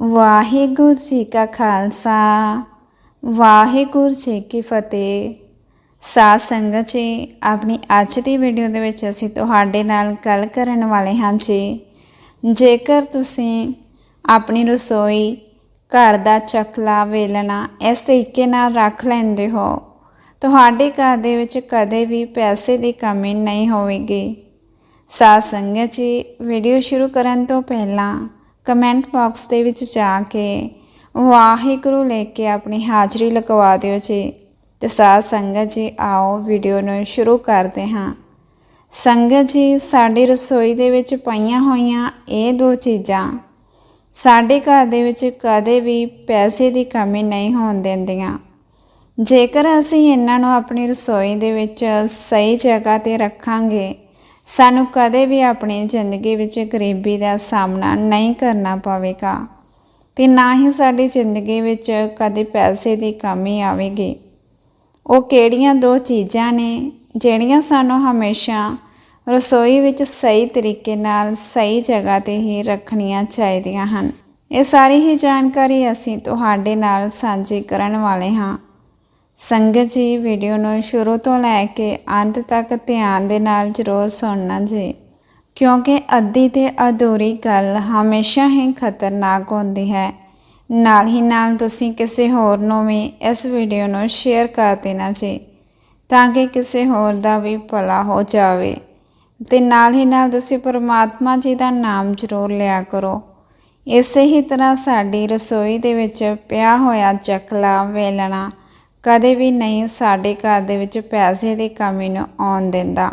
ਵਾਹਿਗੁਰੂ ਜੀ ਕਾ ਖਾਲਸਾ, ਵਾਹਿਗੁਰੂ ਜੀ ਕੀ ਫਤਿਹ। ਸਾਧ ਸੰਗਤ ਜੀ, ਆਪਣੀ ਅੱਜ ਦੀ ਵੀਡੀਓ ਦੇ ਵਿੱਚ ਅਸੀਂ ਤੁਹਾਡੇ ਨਾਲ ਗੱਲ ਕਰਨ ਵਾਲੇ ਹਾਂ ਜੀ। ਜੇਕਰ ਤੁਸੀਂ ਆਪਣੀ ਰਸੋਈ, ਘਰ ਦਾ ਚਕਲਾ, ਵੇਲਣਾ ਇਸ ਤਰੀਕੇ ਨਾਲ ਰੱਖ ਲੈਂਦੇ ਹੋ, ਤੁਹਾਡੇ ਘਰ ਦੇ ਵਿੱਚ ਕਦੇ ਵੀ ਪੈਸੇ ਦੀ ਕਮੀ ਨਹੀਂ ਹੋਵੇਗੀ। ਸਾਧ ਸੰਗਤ ਜੀ ਵੀਡੀਓ ਸ਼ੁਰੂ ਕਰਨ ਤੋਂ ਪਹਿਲਾਂ ਕਮੈਂਟ ਬਾਕਸ ਦੇ ਵਿੱਚ ਜਾ ਕੇ ਵਾਹਿਗੁਰੂ ਲੈ ਕੇ ਆਪਣੀ ਹਾਜ਼ਰੀ ਲਗਵਾ ਦਿਓ ਜੀ ਤੇ ਸਾਧ ਸੰਗਤ ਜੀ, ਆਓ ਵੀਡੀਓ ਨੂੰ ਸ਼ੁਰੂ ਕਰਦੇ ਹਾਂ। ਸੰਗਤ ਜੀ, ਸਾਡੀ ਰਸੋਈ ਦੇ ਵਿੱਚ ਪਈਆਂ ਹੋਈਆਂ ਇਹ ਦੋ ਚੀਜ਼ਾਂ ਸਾਡੇ ਘਰ ਦੇ ਵਿੱਚ ਕਦੇ ਵੀ ਪੈਸੇ ਦੀ ਕਮੀ ਨਹੀਂ ਹੋਣ ਦਿੰਦੀਆਂ। ਜੇਕਰ ਅਸੀਂ ਇਹਨਾਂ ਨੂੰ ਆਪਣੀ ਰਸੋਈ ਦੇ ਵਿੱਚ ਸਹੀ ਜਗ੍ਹਾ ਤੇ ਰੱਖਾਂਗੇ ਸਾਨੂੰ ਕਦੇ ਵੀ ਆਪਣੀ ਜ਼ਿੰਦਗੀ ਵਿੱਚ ਗਰੀਬੀ ਦਾ ਸਾਹਮਣਾ ਨਹੀਂ ਕਰਨਾ ਪਵੇਗਾ ਤੇ ਨਾ ਹੀ ਸਾਡੀ ਜ਼ਿੰਦਗੀ ਵਿੱਚ ਕਦੇ ਪੈਸੇ ਦੀ ਕਮੀ ਆਵੇਗੀ। ਉਹ ਕਿਹੜੀਆਂ ਦੋ ਚੀਜ਼ਾਂ ਨੇ ਜਿਹੜੀਆਂ ਸਾਨੂੰ ਹਮੇਸ਼ਾ ਰਸੋਈ ਵਿੱਚ ਸਹੀ ਤਰੀਕੇ ਨਾਲ ਸਹੀ ਜਗ੍ਹਾ ਤੇ ਹੀ ਰੱਖਣੀਆਂ ਚਾਹੀਦੀਆਂ ਹਨ। ਇਹ ਸਾਰੀ ਹੀ ਜਾਣਕਾਰੀ ਅਸੀਂ ਤੁਹਾਡੇ ਨਾਲ ਸਾਂਝੀ ਕਰਨ ਵਾਲੇ ਹਾਂ। ਸੰਗਤ ਜੀ, ਵੀਡੀਓ ਨੂੰ ਸ਼ੁਰੂ ਤੋਂ ਲੈ ਕੇ ਅੰਤ ਤੱਕ ਧਿਆਨ ਦੇ ਨਾਲ ਜ਼ਰੂਰ ਸੁਣਨਾ ਜੀ। ਕਿਉਂਕਿ ਅੱਧੀ ਤੇ ਅਧੂਰੀ ਗੱਲ ਹਮੇਸ਼ਾ ਹੀ ਖਤਰਨਾਕ ਹੁੰਦੀ ਹੈ। ਨਾਲ ਹੀ ਨਾਲ ਤੁਸੀਂ ਕਿਸੇ ਹੋਰ ਨੂੰ ਵੀ ਇਸ ਵੀਡੀਓ ਨੂੰ ਸ਼ੇਅਰ ਕਰ ਦੇਣਾ ਜੀ, ਤਾਂ ਕਿ ਕਿਸੇ ਹੋਰ ਦਾ ਵੀ ਭਲਾ ਹੋ ਜਾਵੇ। ਤੇ ਨਾਲ ਹੀ ਨਾਲ ਤੁਸੀਂ ਪਰਮਾਤਮਾ ਜੀ ਦਾ ਨਾਮ ਜ਼ਰੂਰ ਲਿਆ ਕਰੋ। ਇਸੇ ਹੀ ਤਰ੍ਹਾਂ ਸਾਡੀ ਰਸੋਈ ਦੇ ਵਿੱਚ ਪਿਆ ਹੋਇਆ ਚਕਲਾ, ਵੇਲਣਾ ਕਦੇ ਵੀ ਨਹੀਂ ਸਾਡੇ ਘਰ ਦੇ ਵਿੱਚ ਪੈਸੇ ਦੀ ਕਮੀ ਨੂੰ ਆਉਣ ਦਿੰਦਾ।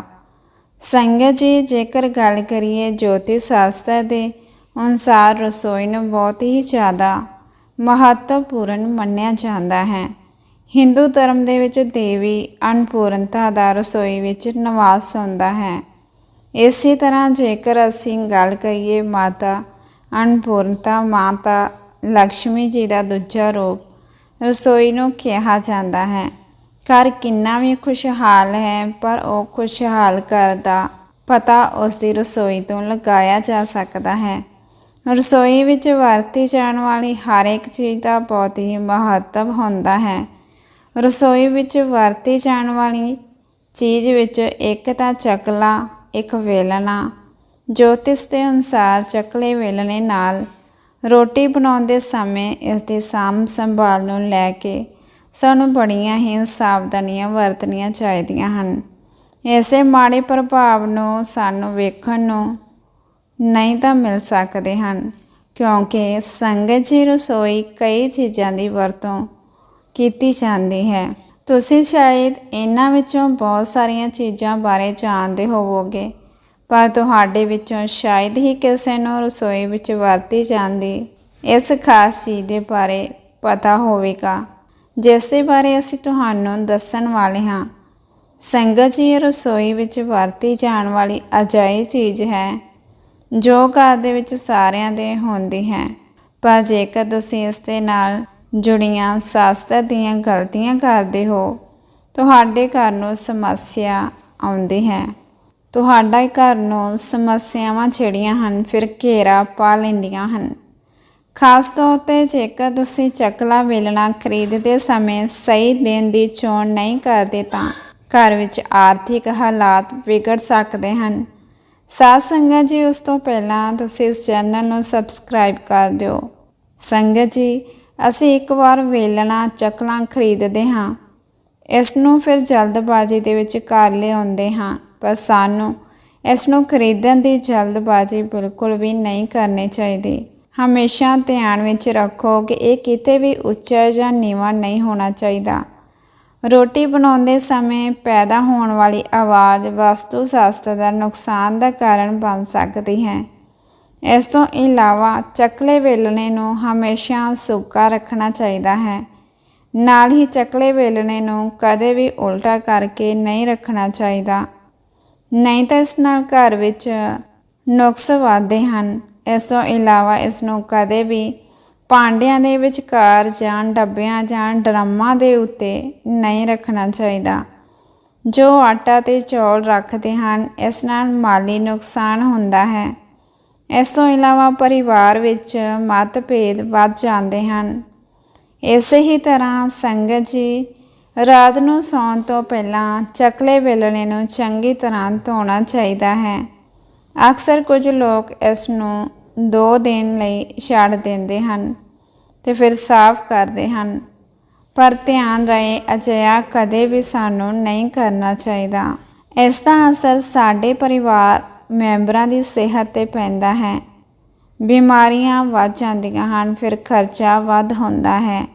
ਸੰਗਤ ਜੀ, ਜੇਕਰ ਗੱਲ ਕਰੀਏ ਜੋਤੀ ਸ਼ਾਸਤਰ ਦੇ ਅਨੁਸਾਰ ਰਸੋਈ ਨੂੰ ਬਹੁਤ ਹੀ ਜ਼ਿਆਦਾ ਮਹੱਤਵਪੂਰਨ ਮੰਨਿਆ ਜਾਂਦਾ ਹੈ। ਹਿੰਦੂ ਧਰਮ ਦੇ ਵਿੱਚ ਦੇਵੀ ਅਨਪੂਰਨਤਾ ਦਾ ਰਸੋਈ ਵਿੱਚ ਨਿਵਾਸ ਹੁੰਦਾ ਹੈ। ਇਸੇ ਤਰ੍ਹਾਂ ਜੇਕਰ ਅਸੀਂ ਗੱਲ ਕਰੀਏ ਮਾਤਾ ਅਨਪੂਰਨਤਾ, ਮਾਤਾ ਲక్ష్ਮੀ ਜੀ ਦਾ ਦੂਜਾ ਰੂਪ ਰਸੋਈ ਨੂੰ ਕਿਹਾ ਜਾਂਦਾ ਹੈ। ਘਰ ਕਿੰਨਾ ਵੀ ਖੁਸ਼ਹਾਲ ਹੈ, ਪਰ ਉਹ ਖੁਸ਼ਹਾਲ ਘਰ ਦਾ ਪਤਾ ਉਸ ਦੀ ਰਸੋਈ ਤੋਂ ਲਗਾਇਆ ਜਾ ਸਕਦਾ ਹੈ। ਰਸੋਈ ਵਿੱਚ ਵਰਤੀ ਜਾਣ ਵਾਲੀ ਹਰ ਇੱਕ ਚੀਜ਼ ਦਾ ਬਹੁਤ ਹੀ ਮਹੱਤਵ ਹੁੰਦਾ ਹੈ। ਰਸੋਈ ਵਿੱਚ ਵਰਤੀ ਜਾਣ ਵਾਲੀ ਚੀਜ਼ ਵਿੱਚ ਇੱਕ ਤਾਂ ਚਕਲਾ, ਇੱਕ ਵੇਲਣਾ ਜੋਤਿਸ਼ ਦੇ ਅਨੁਸਾਰ ਚਕਲੇ ਵੇਲਣੇ ਨਾਲ ਰੋਟੀ ਬਣਾਉਂਦੇ ਸਮੇਂ ਇਸ ਦੀ ਸਾਂਭ ਸੰਭਾਲ ਨੂੰ ਲੈ ਕੇ ਸਾਨੂੰ ਬੜੀਆਂ ਹੀ ਸਾਵਧਾਨੀਆਂ ਵਰਤਣੀਆਂ ਚਾਹੀਦੀਆਂ ਹਨ। ਐਸੇ ਮਾੜੇ ਪ੍ਰਭਾਵ ਨੂੰ ਸਾਨੂੰ ਵੇਖਣ ਨੂੰ ਨਹੀਂ ਤਾਂ ਮਿਲ ਸਕਦੇ ਹਨ, ਕਿਉਂਕਿ ਸੰਗਤ ਜੀ ਰਸੋਈ ਕਈ ਚੀਜ਼ਾਂ ਦੀ ਵਰਤੋਂ ਕੀਤੀ ਜਾਂਦੀ ਹੈ। ਤੁਸੀਂ ਸ਼ਾਇਦ ਇਹਨਾਂ ਵਿੱਚੋਂ ਬਹੁਤ ਸਾਰੀਆਂ ਚੀਜ਼ਾਂ ਬਾਰੇ ਜਾਣਦੇ ਹੋਵੋਗੇ। ਪਰ ਤੁਹਾਡੇ ਵਿੱਚੋਂ ਸ਼ਾਇਦ ਹੀ ਕਿਸੇ ਨੂੰ ਰਸੋਈ ਵਿੱਚ ਵਰਤੀ ਜਾਂਦੀ। ਇਸ ਖਾਸ ਚੀਜ਼ ਦੇ ਬਾਰੇ ਪਤਾ ਹੋਵੇਗਾ, ਜਿਸ ਦੇ ਬਾਰੇ ਅਸੀਂ ਤੁਹਾਨੂੰ ਦੱਸਣ ਵਾਲੇ ਹਾਂ। ਸੰਗਤ ਜੀ ਰਸੋਈ ਵਿੱਚ ਵਰਤੀ ਜਾਣ ਵਾਲੀ ਅਜਾਈ ਚੀਜ਼ ਹੈ, ਜੋ ਘਰ ਦੇ ਵਿੱਚ ਸਾਰਿਆਂ ਦੇ ਹੁੰਦੀ ਹੈ। ਪਰ ਜੇਕਰ ਤੁਸੀਂ ਇਸ ਦੇ ਨਾਲ ਜੁੜੀਆਂ ਸ਼ਾਸਤਰ ਦੀਆਂ ਗਲਤੀਆਂ ਕਰਦੇ ਹੋ, ਤੁਹਾਡੇ ਘਰ ਨੂੰ ਸਮੱਸਿਆ ਆਉਂਦੀ ਹੈ। ਤੁਹਾਡਾ ਘਰ ਨੂੰ ਸਮੱਸਿਆਵਾਂ ਜਿਹੜੀਆਂ ਹਨ, ਫਿਰ ਘੇਰਾ ਪਾ ਲੈਂਦੀਆਂ ਹਨ। ਖਾਸ ਤੌਰ ਤੇ ਜੇਕਰ ਤੁਸੀਂ ਚੱਕਲਾ ਵੇਲਣਾ ਖਰੀਦਦੇ ਸਮੇਂ ਸਹੀ ਦਿਨ ਦੀ ਚੋਣ ਨਹੀਂ ਕਰਦੇ ਤਾਂ ਘਰ ਵਿੱਚ ਆਰਥਿਕ ਹਾਲਾਤ ਵਿਗੜ ਸਕਦੇ ਹਨ। ਸਾਧ ਸੰਗਤ ਜੀ, ਉਸ ਤੋਂ ਪਹਿਲਾਂ ਤੁਸੀਂ ਇਸ ਚੈਨਲ ਨੂੰ ਸਬਸਕ੍ਰਾਈਬ ਕਰ ਦਿਓ। ਸੰਗਤ ਜੀ, ਅਸੀਂ ਇੱਕ ਵਾਰ ਵੇਲਣਾ ਚੱਕਲਾਂ ਖਰੀਦਦੇ ਹਾਂ। ਇਸ ਨੂੰ ਫਿਰ ਜਲਦਬਾਜ਼ੀ ਦੇ ਵਿੱਚ ਘਰ ਲਿਆਉਂਦੇ ਹਾਂ। ਪਰ ਸਾਨੂੰ ਇਸ ਨੂੰ ਖਰੀਦਣ ਦੀ ਜਲਦਬਾਜ਼ੀ ਬਿਲਕੁਲ ਵੀ ਨਹੀਂ ਕਰਨੀ ਚਾਹੀਦੀ। ਹਮੇਸ਼ਾ ਧਿਆਨ ਵਿੱਚ ਰੱਖੋ ਕਿ ਇਹ ਕਿਤੇ ਵੀ ਉੱਚਾ ਜਾਂ ਨੀਵਾਂ ਨਹੀਂ ਹੋਣਾ ਚਾਹੀਦਾ। ਰੋਟੀ ਬਣਾਉਂਦੇ ਸਮੇਂ ਪੈਦਾ ਹੋਣ ਵਾਲੀ ਆਵਾਜ਼ ਵਸਤੂ ਸ਼ਾਸਤਰ ਦਾ ਨੁਕਸਾਨ ਦਾ ਕਾਰਨ ਬਣ ਸਕਦੀ ਹੈ। ਇਸ ਤੋਂ ਇਲਾਵਾ ਚੱਕਲੇ ਵੇਲਣੇ ਨੂੰ ਹਮੇਸ਼ਾ ਸੁੱਕਾ ਰੱਖਣਾ ਚਾਹੀਦਾ ਹੈ। ਨਾਲ ਹੀ ਚਕਲੇ ਵੇਲਣੇ ਨੂੰ ਕਦੇ ਵੀ ਉਲਟਾ ਕਰਕੇ ਨਹੀਂ ਰੱਖਣਾ ਚਾਹੀਦਾ। ਨਹੀਂ ਤਾਂ ਇਸ ਨਾਲ ਘਰ ਵਿੱਚ ਨੁਕਸ ਵਾਧੇ ਹਨ। ਇਸ ਤੋਂ ਇਲਾਵਾ ਇਸ ਨੂੰ ਕਦੇ ਵੀ ਭਾਂਡਿਆਂ ਦੇ ਵਿਚਕਾਰ ਜਾਂ ਡੱਬਿਆਂ ਜਾਂ ਡਰਮਾਂ ਦੇ ਉੱਤੇ ਨਹੀਂ ਰੱਖਣਾ ਚਾਹੀਦਾ। ਜੋ ਆਟਾ ਤੇ ਚੌਲ ਰੱਖਦੇ ਹਨ, ਇਸ ਨਾਲ ਮਾਲੀ ਨੁਕਸਾਨ ਹੁੰਦਾ ਹੈ। ਇਸ ਤੋਂ ਇਲਾਵਾ ਪਰਿਵਾਰ ਵਿੱਚ ਮਤਭੇਦ ਵੱਧ ਜਾਂਦੇ ਹਨ। ਇਸੇ ਹੀ ਤਰ੍ਹਾਂ ਸੰਗਤ ਜੀ ਰਾਤ ਨੂੰ ਸੌਣ ਤੋਂ ਪਹਿਲਾਂ ਚਕਲੇ ਵੇਲਣੇ ਨੂੰ ਚੰਗੀ ਤਰ੍ਹਾਂ ਧੋਣਾ ਚਾਹੀਦਾ ਹੈ। ਅਕਸਰ ਕੁਝ ਲੋਕ ਇਸ ਨੂੰ 2 ਦਿਨ ਲਈ ਛੱਡ ਦਿੰਦੇ ਹਨ ਤੇ ਫਿਰ ਸਾਫ਼ ਕਰਦੇ ਹਨ। ਪਰ ਧਿਆਨ ਰਹੇ ਅਜਿਹਾ ਕਦੇ ਵੀ ਸਾਨੂੰ ਨਹੀਂ ਕਰਨਾ ਚਾਹੀਦਾ। ਇਸ ਦਾ ਅਸਰ ਸਾਡੇ ਪਰਿਵਾਰ ਮੈਂਬਰਾਂ ਦੀ ਸਿਹਤ ਤੇ ਪੈਂਦਾ ਹੈ। ਬਿਮਾਰੀਆਂ ਵੱਧ ਜਾਂਦੀਆਂ ਹਨ, ਫਿਰ ਖਰਚਾ ਵੱਧ ਹੁੰਦਾ ਹੈ।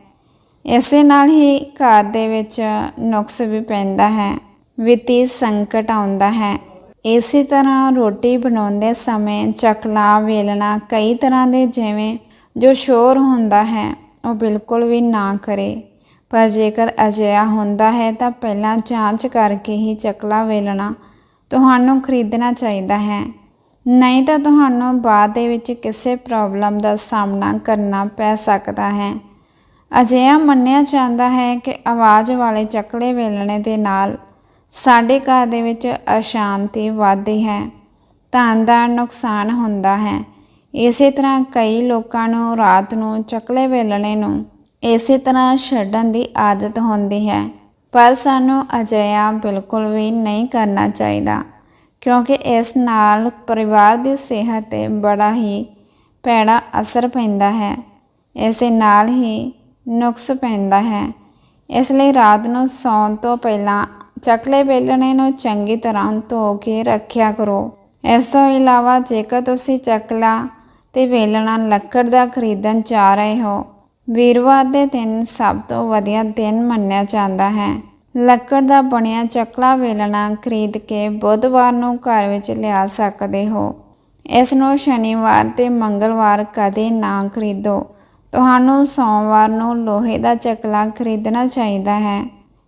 ਇਸੇ ਨਾਲ ਹੀ ਘਰ ਦੇ ਵਿੱਚ ਨੁਕਸ ਵੀ ਪੈਂਦਾ ਹੈ, ਵਿੱਤੀ ਸੰਕਟ ਆਉਂਦਾ ਹੈ। ਇਸੇ ਤਰ੍ਹਾਂ ਰੋਟੀ ਬਣਾਉਂਦੇ ਸਮੇਂ ਚਕਲਾ, ਵੇਲਣਾ ਕਈ ਤਰ੍ਹਾਂ ਦੇ ਜਿਵੇਂ ਜੋ ਸ਼ੋਰ ਹੁੰਦਾ ਹੈ, ਉਹ ਬਿਲਕੁਲ ਵੀ ਨਾ ਕਰੇ। ਪਰ ਜੇਕਰ ਅਜਿਹਾ ਹੁੰਦਾ ਹੈ ਤਾਂ ਪਹਿਲਾਂ ਜਾਂਚ ਕਰਕੇ ਹੀ ਚਕਲਾ, ਵੇਲਣਾ ਤੁਹਾਨੂੰ ਖਰੀਦਣਾ ਚਾਹੀਦਾ ਹੈ। ਨਹੀਂ ਤਾਂ ਤੁਹਾਨੂੰ ਬਾਅਦ ਦੇ ਵਿੱਚ ਕਿਸੇ ਪ੍ਰੋਬਲਮ ਦਾ ਸਾਹਮਣਾ ਕਰਨਾ ਪੈ ਸਕਦਾ ਹੈ। ਅਜਿਹਾ ਮੰਨਿਆ ਜਾਂਦਾ ਹੈ ਕਿ ਆਵਾਜ਼ ਵਾਲੇ ਚੱਕਲੇ ਵੇਲਣੇ ਦੇ ਨਾਲ ਸਾਡੇ ਘਰ ਦੇ ਵਿੱਚ ਅਸ਼ਾਂਤੀ ਵੱਧਦੀ ਹੈ, ਧਨ ਦਾ ਨੁਕਸਾਨ ਹੁੰਦਾ ਹੈ। ਇਸੇ ਤਰ੍ਹਾਂ ਕਈ ਲੋਕਾਂ ਨੂੰ ਰਾਤ ਨੂੰ ਚੱਕਲੇ ਵੇਲਣੇ ਨੂੰ ਇਸੇ ਤਰ੍ਹਾਂ ਛੱਡਣ ਦੀ ਆਦਤ ਹੁੰਦੀ ਹੈ। ਪਰ ਸਾਨੂੰ ਅਜਿਹਾ ਬਿਲਕੁਲ ਵੀ ਨਹੀਂ ਕਰਨਾ ਚਾਹੀਦਾ, ਕਿਉਂਕਿ ਇਸ ਨਾਲ ਪਰਿਵਾਰ ਦੀ ਸਿਹਤ ਤੇ ਬੜਾ ਹੀ ਭੈੜਾ ਅਸਰ ਪੈਂਦਾ ਹੈ। ਇਸੇ ਨਾਲ ਹੀ ਨੁਕਸ ਪੈਂਦਾ ਹੈ। ਇਸ ਲਈ ਰਾਤ ਨੂੰ ਸੌਣ ਤੋਂ ਪਹਿਲਾਂ ਚਕਲੇ ਵੇਲਣੇ ਨੂੰ ਚੰਗੀ ਤਰ੍ਹਾਂ ਧੋ ਕੇ ਰੱਖਿਆ ਕਰੋ। ਇਸ ਤੋਂ ਇਲਾਵਾ ਜੇਕਰ ਤੁਸੀਂ ਚਕਲਾ ਤੇ ਵੇਲਣਾ ਲੱਕੜ ਦਾ ਖਰੀਦਣ ਜਾ ਰਹੇ ਹੋ, ਵੀਰਵਾਰ ਦੇ ਦਿਨ ਸਭ ਤੋਂ ਵਧੀਆ ਦਿਨ ਮੰਨਿਆ ਜਾਂਦਾ ਹੈ। ਲੱਕੜ ਦਾ ਬਣਿਆ ਚਕਲਾ ਵੇਲਣਾ ਖਰੀਦ ਕੇ ਬੁੱਧਵਾਰ ਨੂੰ ਘਰ ਵਿੱਚ ਲਿਆ ਸਕਦੇ ਹੋ। ਇਸ ਨੂੰ ਸ਼ਨੀਵਾਰ ਤੇ ਮੰਗਲਵਾਰ ਕਦੇ ਨਾ ਖਰੀਦੋ। ਤੁਹਾਨੂੰ ਸੋਮਵਾਰ ਨੂੰ ਲੋਹੇ ਦਾ ਚਕਲਾ ਖਰੀਦਣਾ ਚਾਹੀਦਾ ਹੈ,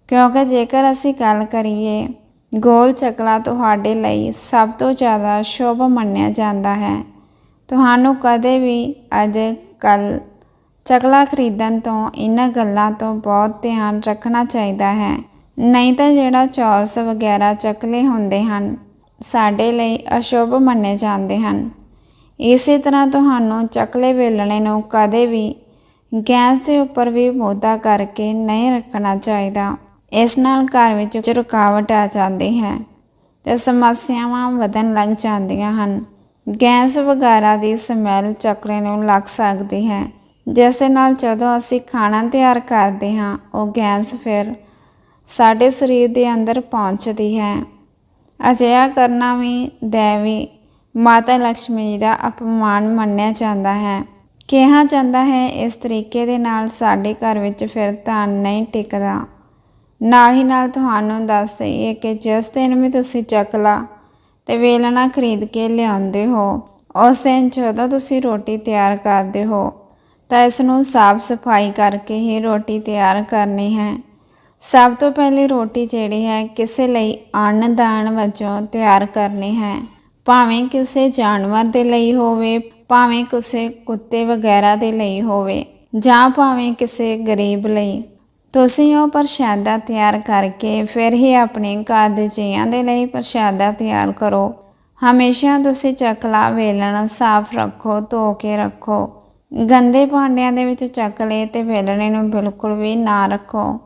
ਕਿਉਂਕਿ ਜੇਕਰ ਅਸੀਂ ਗੱਲ ਕਰੀਏ, ਗੋਲ ਚਕਲਾ ਤੁਹਾਡੇ ਲਈ ਸਭ ਤੋਂ ਜ਼ਿਆਦਾ ਸ਼ੁਭ ਮੰਨਿਆ ਜਾਂਦਾ ਹੈ। ਤੁਹਾਨੂੰ ਕਦੇ ਵੀ ਅੱਜ ਕੱਲ ਚਕਲਾ ਖਰੀਦਣ ਤੋਂ ਇਹਨਾਂ ਗੱਲਾਂ ਤੋਂ ਬਹੁਤ ਧਿਆਨ ਰੱਖਣਾ ਚਾਹੀਦਾ ਹੈ। ਨਹੀਂ ਤਾਂ ਜਿਹੜਾ ਚੌਰਸ ਵਗੈਰਾ ਚਕਲੇ ਹੁੰਦੇ ਹਨ, ਸਾਡੇ ਲਈ ਅਸ਼ੁਭ ਮੰਨੇ ਜਾਂਦੇ ਹਨ। ਇਸੇ ਤਰ੍ਹਾਂ ਤੁਹਾਨੂੰ ਚੱਕਲੇ ਵੇਲਣੇ ਨੂੰ ਕਦੇ ਵੀ ਗੈਸ ਦੇ ਉੱਪਰ ਵੀ ਮੋਦਾ ਕਰਕੇ ਨਹੀਂ ਰੱਖਣਾ ਚਾਹੀਦਾ। ਇਸ ਨਾਲ ਘਰ ਵਿੱਚ ਰੁਕਾਵਟ ਆ ਜਾਂਦੀ ਹੈ ਤੇ ਸਮੱਸਿਆਵਾਂ ਵਧਣ ਲੱਗ ਜਾਂਦੀਆਂ ਹਨ। ਗੈਸ ਵਗੈਰਾ ਦੀ ਸਮੈਲ ਚੱਕਲੇ ਨੂੰ ਲੱਗ ਸਕਦੀ ਹੈ। ਜਿਸ ਦੇ ਨਾਲ ਜਦੋਂ ਅਸੀਂ ਖਾਣਾ ਤਿਆਰ ਕਰਦੇ ਹਾਂ, ਉਹ ਗੈਸ ਫਿਰ ਸਾਡੇ ਸਰੀਰ ਦੇ ਅੰਦਰ ਪਹੁੰਚਦੀ ਹੈ। ਅਜਿਹਾ ਕਰਨਾ ਵੀ ਦੇਵੀ ਮਾਤਾ ਲక్ష్ਮੀ ਜੀ ਦਾ ਅਪਮਾਨ ਮੰਨਿਆ ਜਾਂਦਾ ਹੈ। ਕਿਹਾ ਜਾਂਦਾ ਹੈ, ਇਸ ਤਰੀਕੇ ਦੇ ਨਾਲ ਸਾਡੇ ਘਰ ਵਿੱਚ ਫਿਰ ਧਨ ਨਹੀਂ ਟਿਕਦਾ। ਨਾਲ ਹੀ ਨਾਲ ਤੁਹਾਨੂੰ ਦੱਸ ਦਈਏ ਕਿ ਜਿਸ ਦਿਨ ਵੀ ਤੁਸੀਂ ਚੱਕਲਾ ਤੇ ਵੇਲਣਾ ਖਰੀਦ ਕੇ ਲਿਆਉਂਦੇ ਹੋ, ਉਸ ਦਿਨ ਜਦੋਂ ਤੁਸੀਂ ਰੋਟੀ ਤਿਆਰ ਕਰਦੇ ਹੋ, ਤਾਂ ਇਸ ਨੂੰ ਸਾਫ਼ ਸਫ਼ਾਈ ਕਰਕੇ ਹੀ ਰੋਟੀ ਤਿਆਰ ਕਰਨੀ ਹੈ। ਸਭ ਤੋਂ ਪਹਿਲੇ ਰੋਟੀ ਜਿਹੜੀ ਹੈ, ਕਿਸੇ ਲਈ ਅੰਨਦਾਨ ਵਜੋਂ ਤਿਆਰ ਕਰਨੀ ਹੈ। ਭਾਵੇਂ ਕਿਸੇ ਜਾਨਵਰ ਦੇ ਲਈ ਹੋਵੇ, ਭਾਵੇਂ ਕਿਸੇ ਕੁੱਤੇ ਵਗੈਰਾ ਦੇ ਲਈ ਹੋਵੇ, ਜਾਂ ਭਾਵੇਂ ਕਿਸੇ ਗਰੀਬ ਲਈ। ਤੁਸੀਂ ਉਹ ਪ੍ਰਸ਼ਾਦਾ ਤਿਆਰ ਕਰਕੇ ਫਿਰ ਹੀ ਆਪਣੇ ਘਰ ਦੇ ਜੀਆਂ ਦੇ ਲਈ ਪ੍ਰਸ਼ਾਦਾ ਤਿਆਰ ਕਰੋ। ਹਮੇਸ਼ਾ ਤੁਸੀਂ ਚਕਲਾ ਵੇਲਣਾ ਸਾਫ਼ ਰੱਖੋ, ਧੋ ਕੇ ਰੱਖੋ। ਗੰਦੇ ਭਾਂਡਿਆਂ ਦੇ ਵਿੱਚ ਚਕਲੇ ਤੇ ਵੇਲਣੇ ਨੂੰ ਬਿਲਕੁਲ ਵੀ ਨਾ ਰੱਖੋ।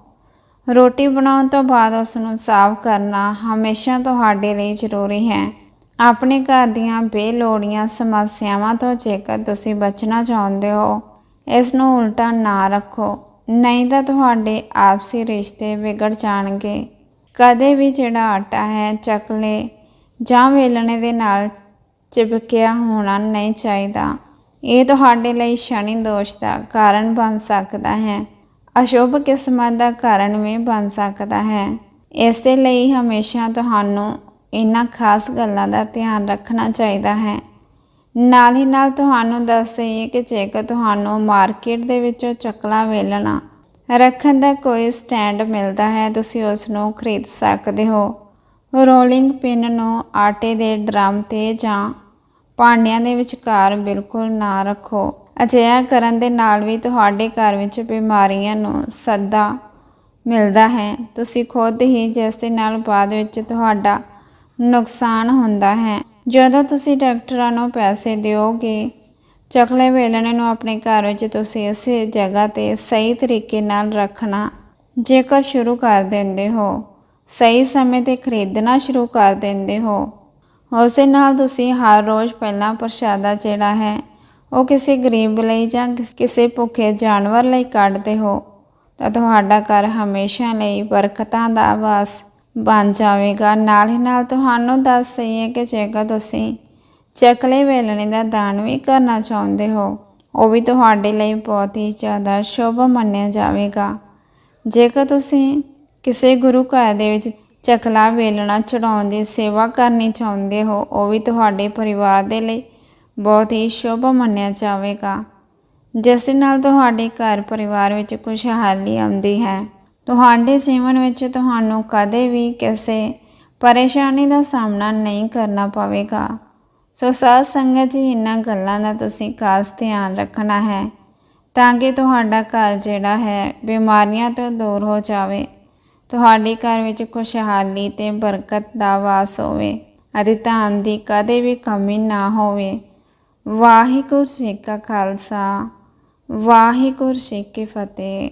ਰੋਟੀ ਬਣਾਉਣ ਤੋਂ ਬਾਅਦ ਉਸ ਨੂੰ ਸਾਫ਼ ਕਰਨਾ ਹਮੇਸ਼ਾ ਤੁਹਾਡੇ ਲਈ ਜ਼ਰੂਰੀ ਹੈ। ਆਪਣੇ ਘਰ ਦੀਆਂ ਬੇਲੋੜੀਆਂ ਸਮੱਸਿਆਵਾਂ ਤੋਂ ਜੇਕਰ ਤੁਸੀਂ ਬਚਣਾ ਚਾਹੁੰਦੇ ਹੋ, ਇਸ ਨੂੰ ਉਲਟਾ ਨਾ ਰੱਖੋ। ਨਹੀਂ ਤਾਂ ਤੁਹਾਡੇ ਆਪਸੀ ਰਿਸ਼ਤੇ ਵਿਗੜ ਜਾਣਗੇ। ਕਦੇ ਵੀ ਜਿਹੜਾ ਆਟਾ ਹੈ ਚੱਕਲੇ ਜਾਂ ਵੇਲਣੇ ਦੇ ਨਾਲ ਚਿਪਕਿਆ ਹੋਣਾ ਨਹੀਂ ਚਾਹੀਦਾ। ਇਹ ਤੁਹਾਡੇ ਲਈ ਸ਼ਨੀ ਦੋਸ਼ ਦਾ ਕਾਰਨ ਬਣ ਸਕਦਾ ਹੈ। ਅਸ਼ੁਭ ਕਿਸਮਤ ਦਾ ਕਾਰਨ ਵੀ ਬਣ ਸਕਦਾ ਹੈ। ਇਸ ਦੇ ਲਈ ਹਮੇਸ਼ਾ ਤੁਹਾਨੂੰ ਇਹਨਾਂ ਖਾਸ ਗੱਲਾਂ ਦਾ ਧਿਆਨ ਰੱਖਣਾ ਚਾਹੀਦਾ ਹੈ। ਨਾਲ ਹੀ ਨਾਲ ਤੁਹਾਨੂੰ ਦੱਸ ਦਈਏ ਕਿ ਜੇਕਰ ਤੁਹਾਨੂੰ ਮਾਰਕੀਟ ਦੇ ਵਿੱਚੋਂ ਚੱਕਲਾ ਵੇਲਣਾ ਰੱਖਣ ਦਾ ਕੋਈ ਸਟੈਂਡ ਮਿਲਦਾ ਹੈ, ਤੁਸੀਂ ਉਸ ਨੂੰ ਖਰੀਦ ਸਕਦੇ ਹੋ। ਰੋਲਿੰਗ ਪਿੰਨ ਨੂੰ ਆਟੇ ਦੇ ਡਰਮ ਤੇ ਜਾਂ ਭਾਂਡਿਆਂ ਦੇ ਵਿਚਕਾਰ ਬਿਲਕੁਲ ਨਾ ਰੱਖੋ। ਅਜਿਹਾ ਕਰਨ ਦੇ ਨਾਲ ਵੀ ਤੁਹਾਡੇ ਘਰ ਵਿੱਚ ਬਿਮਾਰੀਆਂ ਨੂੰ ਸੱਦਾ ਮਿਲਦਾ ਹੈ। ਤੁਸੀਂ ਖੁਦ ਹੀ ਜਿਸ ਦੇ ਨਾਲ ਬਾਅਦ ਵਿੱਚ ਤੁਹਾਡਾ ਨੁਕਸਾਨ ਹੁੰਦਾ ਹੈ। ਜਦੋਂ ਤੁਸੀਂ ਡਾਕਟਰਾਂ ਨੂੰ ਪੈਸੇ ਦਿਓਗੇ, ਚਕਲੇ ਵੇਲਣੇ ਨੂੰ ਆਪਣੇ ਘਰ ਵਿੱਚ ਤੁਸੀਂ ਇਸੇ ਜਗ੍ਹਾ ਤੇ ਸਹੀ ਤਰੀਕੇ ਨਾਲ ਰੱਖਣਾ ਜੇਕਰ ਸ਼ੁਰੂ ਕਰ ਦਿੰਦੇ ਹੋ, ਸਹੀ ਸਮੇਂ ਤੇ ਖਰੀਦਣਾ ਸ਼ੁਰੂ ਕਰ ਦਿੰਦੇ ਹੋ, ਉਸੇ ਨਾਲ ਤੁਸੀਂ ਹਰ ਰੋਜ਼ ਪਹਿਲਾਂ ਪ੍ਰਸ਼ਾਦਾ ਜਿਹੜਾ ਹੈ, ਉਹ ਕਿਸੇ ਗਰੀਬ ਲਈ ਜਾਂ ਕਿਸੇ ਭੁੱਖੇ ਜਾਨਵਰ ਲਈ ਕੱਢਦੇ ਹੋ ਤਾਂ ਤੁਹਾਡਾ ਘਰ ਹਮੇਸ਼ਾ ਲਈ ਬਰਕਤਾਂ ਦਾ ਆਵਾਸ ਬਣ ਜਾਵੇਗਾ। ਨਾਲ ਹੀ ਨਾਲ ਤੁਹਾਨੂੰ ਦੱਸ ਸਹੀ ਕਿ ਜੇਕਰ ਤੁਸੀਂ ਚਕਲੇ ਵੇਲਣੇ ਦਾ ਦਾਨ ਵੀ ਕਰਨਾ ਚਾਹੁੰਦੇ ਹੋ, ਉਹ ਵੀ ਤੁਹਾਡੇ ਲਈ ਬਹੁਤ ਹੀ ਜ਼ਿਆਦਾ ਸ਼ੁਭ ਮੰਨਿਆ ਜਾਵੇਗਾ। ਜੇਕਰ ਤੁਸੀਂ ਕਿਸੇ ਗੁਰੂ ਘਰ ਦੇ ਵਿੱਚ ਚਕਲਾ ਵੇਲਣਾ ਚੜਾਉਣ ਦੀ ਸੇਵਾ ਕਰਨੀ ਚਾਹੁੰਦੇ ਹੋ, ਉਹ ਵੀ ਤੁਹਾਡੇ ਪਰਿਵਾਰ ਦੇ ਲਈ ਬਹੁਤ ਹੀ ਸ਼ੁਭ ਮੰਨਿਆ ਜਾਵੇਗਾ। ਜਿਸ ਦੇ ਨਾਲ ਤੁਹਾਡੇ ਘਰ ਪਰਿਵਾਰ ਵਿੱਚ ਖੁਸ਼ਹਾਲੀ ਆਉਂਦੀ ਹੈ। ਤੁਹਾਡੇ ਜੀਵਨ ਵਿੱਚ ਤੁਹਾਨੂੰ ਕਦੇ ਵੀ ਕਿਸੇ ਪਰੇਸ਼ਾਨੀ ਦਾ ਸਾਹਮਣਾ ਨਹੀਂ ਕਰਨਾ ਪਵੇਗਾ। ਸੋ ਸਾਧ ਸੰਗਤ ਜੀ ਇਹਨਾਂ ਗੱਲਾਂ ਦਾ ਤੁਸੀਂ ਖਾਸ ਧਿਆਨ ਰੱਖਣਾ ਹੈ ਤਾਂ ਕਿ ਤੁਹਾਡਾ ਘਰ ਜਿਹੜਾ ਹੈ, ਬਿਮਾਰੀਆਂ ਤੋਂ ਦੂਰ ਹੋ ਜਾਵੇ। ਤੁਹਾਡੇ ਘਰ ਵਿੱਚ ਖੁਸ਼ਹਾਲੀ ਤੇ ਬਰਕਤ ਦਾ ਵਾਸ ਹੋਵੇ ਅਤੇ ਧਨ ਦੀ ਕਦੇ ਵੀ ਕਮੀ ਨਾ ਹੋਵੇ। ਵਾਹਿਗੁਰੂ ਜੀ ਕਾ ਖਾਲਸਾ, ਵਾਹਿਗੁਰੂ ਜੀ ਕੀ ਫਤਿਹ।